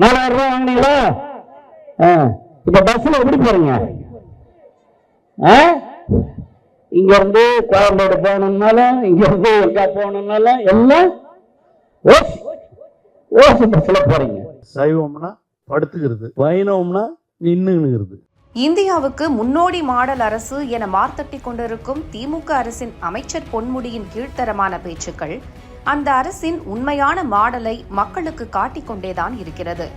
நாலாயிரம் ரூபாய் வாங்கினீங்களா. இப்ப பஸ்ல எப்படி போறீங்க? இங்க இருந்து கோயம்பேடு போகணும்னாலும் இங்க இருந்து எங்கா போகணும்னாலும் எல்லாம் ஓசி ஓசி பஸ்ல போறீங்க சைவம்னா படுத்துக்கிறது வைணவம்னா நின்னுங்கிறது இந்தியாவுக்கு முன்னோடி மாடல் அரசு என மார்த்தட்டி கொண்டிருக்கும் திமுக அரசின் அமைச்சர் பொன்முடியின் கீழ்த்தரமான பேச்சுக்கள் அந்த அரசின் உண்மையான மாடலை மக்களுக்கு காட்டிக்கொண்டேதான் இருக்கிறது.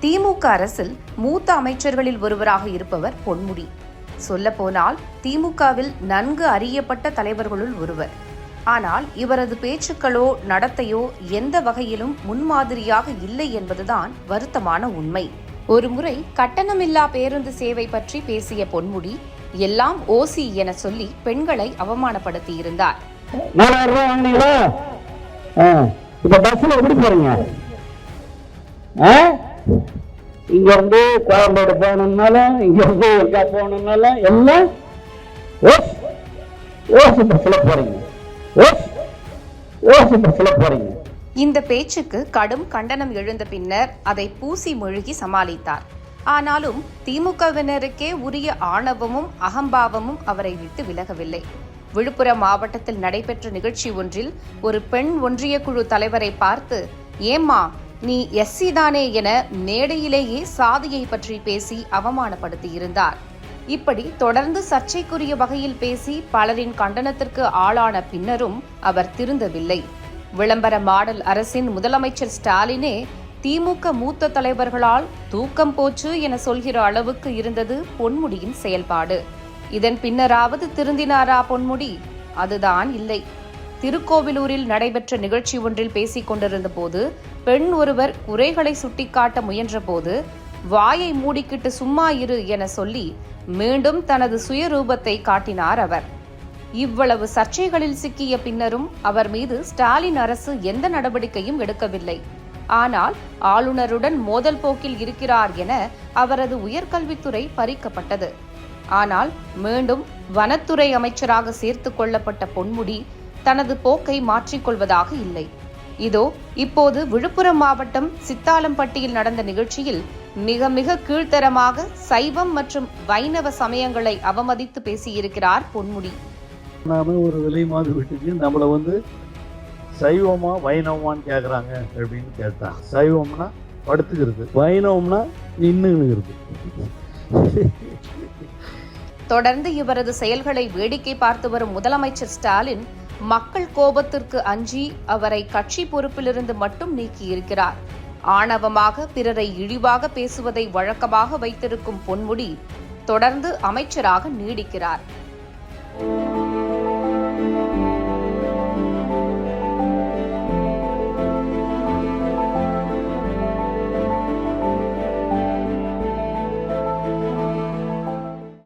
திமுக அரசில் மூத்த அமைச்சர்களில் ஒருவராக இருப்பவர் பொன்முடி. சொல்லப்போனால் திமுகவில் நன்கு அறியப்பட்ட தலைவர்களுள் ஒருவர். ஆனால் இவரது பேச்சுக்களோ நடத்தையோ எந்த வகையிலும் முன்மாதிரியாக இல்லை என்பதுதான் வருத்தமான உண்மை. ஒருமுறை கட்டணமில்லா பேருந்து சேவை பற்றி பேசிய பொன்முடி எல்லாம் ஓசி என சொல்லி பெண்களை அவமானப்படுத்தியிருந்தார். இப்ப பஸ்ல எப்படி போறீங்க? ஆ? இங்க இருந்து கோயம்பேடு போகணும்னாலும் இங்க இருந்து எங்கா போகணும்னாலும் எல்லாம் ஓசி ஓசி பஸ்ல போறீங்க. ஓசி ஓசி பஸ்ல போறீங்க. இந்த பேச்சுக்கு கடும் கண்டனம் எழுந்த பின்னர் அதை பூசி மெழுகி சமாளித்தார். ஆனாலும் திமுகவினருக்கே உரிய ஆணவமும் அகம்பாவமும் அவரை விட்டு விலகவில்லை. விழுப்புரம் மாவட்டத்தில் நடைபெற்ற நிகழ்ச்சி ஒன்றில் ஒரு பெண் ஒன்றிய குழு தலைவரை பார்த்து ஏம்மா நீ எஸ்சி தானே என மேடையிலேயே சாதியை பற்றி பேசி அவமானப்படுத்தியிருந்தார். இப்படி தொடர்ந்து சர்ச்சைக்குரிய வகையில் பேசி பலரின் கண்டனத்திற்கு ஆளான பின்னரும் அவர் திருந்தவில்லை. விளம்பர மாடல் அரசின் முதலமைச்சர் ஸ்டாலினே திமுக மூத்த தலைவர்களால் தூக்கம் போச்சு என சொல்கிற அளவுக்கு இருந்தது பொன்முடியின் செயல்பாடு. இதன் பின்னராவது திருந்தினாரா பொன்முடி? அதுதான் இல்லை. திருக்கோவிலூரில் நடைபெற்ற நிகழ்ச்சி ஒன்றில் பேசிக் கொண்டிருந்த போது பெண் ஒருவர் குறைகளை சுட்டிக்காட்ட முயன்றபோது வாயை மூடிக்கிட்டு சும்மா இரு என சொல்லி மீண்டும் தனது சுயரூபத்தை காட்டினார் அவர். இவ்வளவு சர்ச்சைகளில் சிக்கிய பின்னரும் அவர் மீது ஸ்டாலின் அரசு எந்த நடவடிக்கையும் எடுக்கவில்லை. ஆனால் ஆளுநருடன் மோதல் போக்கில் இருக்கிறார் என அவரது உயர்கல்வித்துறை பறிக்கப்பட்டது. ஆனால் மீண்டும் வனத்துறை அமைச்சராக சேர்த்து கொள்ளப்பட்ட பொன்முடி தனது போக்கை மாற்றிக்கொள்வதாக இல்லை. இதோ இப்போது விழுப்புரம் மாவட்டம் சித்தாலம்பட்டியில் நடந்த நிகழ்ச்சியில் மிக மிக கீழ்த்தரமாக சைவம் மற்றும் வைணவ சமயங்களை அவமதித்து பேசியிருக்கிறார் பொன்முடி. நாம ஒரு விலை மாதிரி வீட்டுக்கு நம்மளை வந்து சைவமா வைணவமான்னு கேட்குறாங்க அப்படின்னு கேட்டான் சைவம்னா படுத்துக்கிறது வைணவம்னா நின்னுங்கிறது தொடர்ந்து இவரது செயல்களை வேடிக்கை பார்த்து வரும் முதலமைச்சர் ஸ்டாலின் மக்கள் கோபத்திற்கு அஞ்சி அவரை கட்சி பொறுப்பிலிருந்து மட்டும் நீக்கியிருக்கிறார். ஆணவமாக பிறரை இழிவாக பேசுவதை வழக்கமாக வைத்திருக்கும் பொன்முடி தொடர்ந்து அமைச்சராக நீடிக்கிறார்.